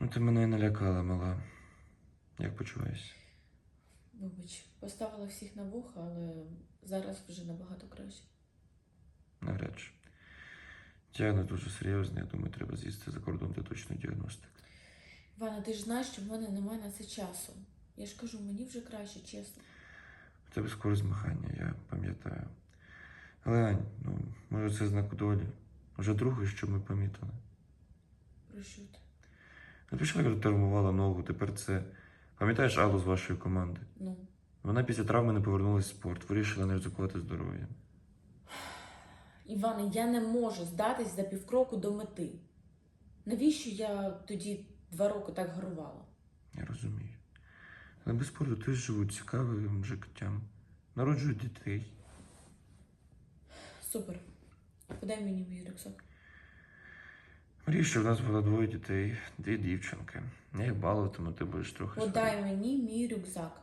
Ну, ти мене налякала, мала. Як почуваєшся? Вибач, поставила всіх на вуха, але зараз вже набагато краще. Навряд чи. Діагноз дуже серйозний, я думаю, треба з'їсти за кордон для точної діагностики. Івана, ти ж знаєш, що в мене немає на це часу. Я ж кажу, мені вже краще, чесно. У тебе скоро змагання, я пам'ятаю. Але Ань, ну, може це знак долі. Вже другий, що ми помітили. Про що ти? Ну, пішла, кажу, травмувала ногу, тепер це. Пам'ятаєш Аллу з вашої команди? Ну, Вона після травми не повернулася в спорт, вирішила не ризикувати здоров'ям. Іване, я не можу здатись за півкроку до мети. Навіщо я тоді два роки так гарувала? Я розумію. Але без спорту теж живуть цікавим життям. Народжують дітей. Супер. Подай мені мій рюкзак. Мрію, що в нас було двоє дітей, дві дівчинки. Я їх балуватиму, ти будеш трохи. Подай мені мій рюкзак.